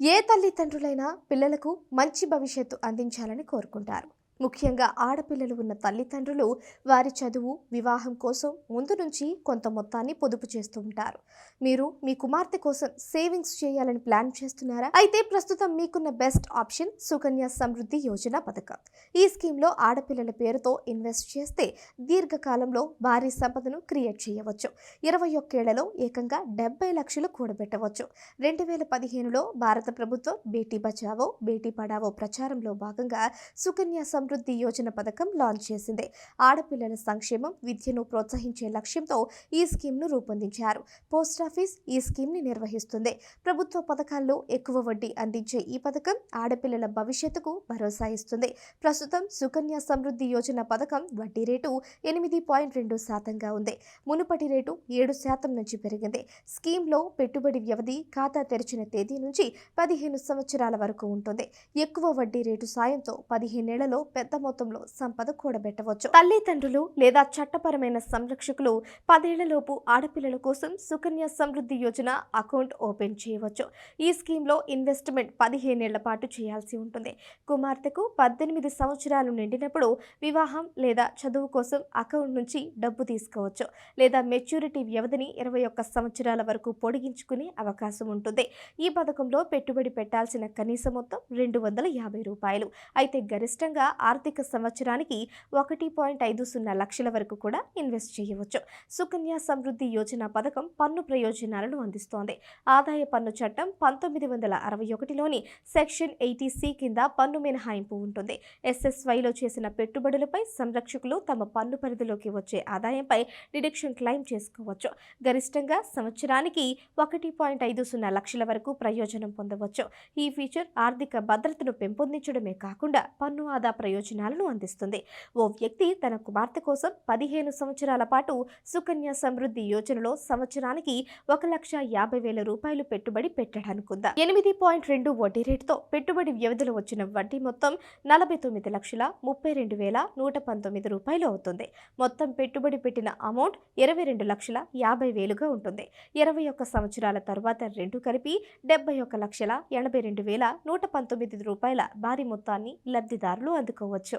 ఏ తల్లిదండ్రులైనా పిల్లలకు మంచి భవిష్యత్తు అందించాలని కోరుకుంటారు. ముఖ్యంగా ఆడపిల్లలు ఉన్న తల్లిదండ్రులు వారి చదువు వివాహం కోసం ముందు నుంచి కొంత మొత్తాన్ని పొదుపు చేస్తూ ఉంటారు. మీరు మీ కుమార్తె కోసం సేవింగ్స్ చేయాలని ప్లాన్ చేస్తున్నారా? అయితే ప్రస్తుతం మీకున్న బెస్ట్ ఆప్షన్ సుకన్య సమృద్ధి యోజన పథకం. ఈ స్కీమ్లో ఆడపిల్లల పేరుతో ఇన్వెస్ట్ చేస్తే దీర్ఘకాలంలో భారీ సంపదను క్రియేట్ చేయవచ్చు. ఇరవై ఒక్కేళ్ళలో ఏకంగా డెబ్బై లక్షలు కూడబెట్టవచ్చు. రెండు వేల పదిహేనులో భారత ప్రభుత్వం బేటీ బచావో బేటీ పడావో ప్రచారంలో భాగంగా సుకన్య సమృద్ధి సమృద్ధి యోజన పథకం లాంచ్ చేసింది. ఆడపిల్లల సంక్షేమం విద్యను ప్రోత్సహించే లక్ష్యంతో ఈ స్కీమ్ను రూపొందించారు. పోస్టాఫీస్ ఈ స్కీమ్ని నిర్వహిస్తుంది. ప్రభుత్వ పథకాల్లో ఎక్కువ వడ్డీ అందించే ఈ పథకం ఆడపిల్లల భవిష్యత్తుకు భరోసా ఇస్తుంది. ప్రస్తుతం సుకన్య సమృద్ధి యోజన పథకం వడ్డీ రేటు ఎనిమిది పాయింట్ రెండు శాతంగా ఉంది. మునుపటి రేటు ఏడు శాతం నుంచి పెరిగింది. స్కీమ్లో పెట్టుబడి వ్యవధి ఖాతా తెరిచిన తేదీ నుంచి పదిహేను సంవత్సరాల వరకు ఉంటుంది. ఎక్కువ వడ్డీ రేటు సాయంతో పదిహేనేళ్ళలో పెద్ద మొత్తంలో సంపద కూడబెట్టవచ్చు. తల్లిదండ్రులు లేదా చట్టపరమైన సంరక్షకులు పదేళ్ళలోపు ఆడపిల్లల కోసం సుకన్య సమృద్ధి యోజన అకౌంట్ ఓపెన్ చేయవచ్చు. ఈ స్కీమ్లో ఇన్వెస్ట్మెంట్ పదిహేనేళ్ళ పాటు చేయాల్సి ఉంటుంది. కుమార్తెకు పద్దెనిమిది సంవత్సరాలు నిండినప్పుడు వివాహం లేదా చదువు కోసం అకౌంట్ నుంచి డబ్బు తీసుకోవచ్చు లేదా మెచ్యూరిటీ వ్యవధిని ఇరవై ఒక్క సంవత్సరాల వరకు పొడిగించుకునే అవకాశం ఉంటుంది. ఈ పథకంలో పెట్టుబడి పెట్టాల్సిన కనీస మొత్తం రెండు వందల యాభై రూపాయలు. అయితే గరిష్టంగా ఆర్థిక సంవత్సరానికి ఒకటి పాయింట్ ఐదు సున్నా లక్షల వరకు కూడా ఇన్వెస్ట్ చేయవచ్చు. సుకన్య సమృద్ధి యోజన పథకం పన్ను ప్రయోజనాలను అందిస్తోంది. ఆదాయ పన్ను చట్టం పంతొమ్మిది వందల అరవై ఒకటిలోని సెక్షన్ ఎయిటీ సి కింద పన్ను మినహాయింపు ఉంటుంది. ఎస్ఎస్వైలో చేసిన పెట్టుబడులపై సంరక్షకులు తమ పన్ను పరిధిలోకి వచ్చే ఆదాయంపై డిడక్షన్ క్లెయిమ్ చేసుకోవచ్చు. గరిష్టంగా సంవత్సరానికి ఒకటి పాయింట్ ఐదు సున్నా లక్షల వరకు ప్రయోజనం పొందవచ్చు. ఈ ఫీచర్ ఆర్థిక భద్రతను పెంపొందించడమే కాకుండా పన్ను ఆదా ప్రయోజనం ప్రయోజనాలను అందిస్తుంది. ఓ వ్యక్తి తన కుమార్తె కోసం పదిహేను సంవత్సరాల పాటు సుకన్య సమృద్ధి యోజనలో సంవత్సరానికి ఒక లక్ష యాభై వేల రూపాయలు పెట్టుబడి పెట్టడానుకుందా. ఎనిమిది పాయింట్ రెండు వడ్డీ రేటుతో పెట్టుబడి వ్యవధిలో వచ్చిన వడ్డీ మొత్తం నలభై తొమ్మిది లక్షల ముప్పై రెండు వేల నూట పంతొమ్మిది రూపాయలు అవుతుంది. మొత్తం పెట్టుబడి పెట్టిన అమౌంట్ ఇరవై రెండు లక్షల యాభై వేలుగా ఉంటుంది. ఇరవై ఒక్క సంవత్సరాల తరువాత రెండు కలిపి డెబ్బై ఒక్క లక్షల ఎనభై రెండు వేల నూట పంతొమ్మిది రూపాయల భారీ మొత్తాన్ని లబ్ధిదారులు అందుకోవచ్చు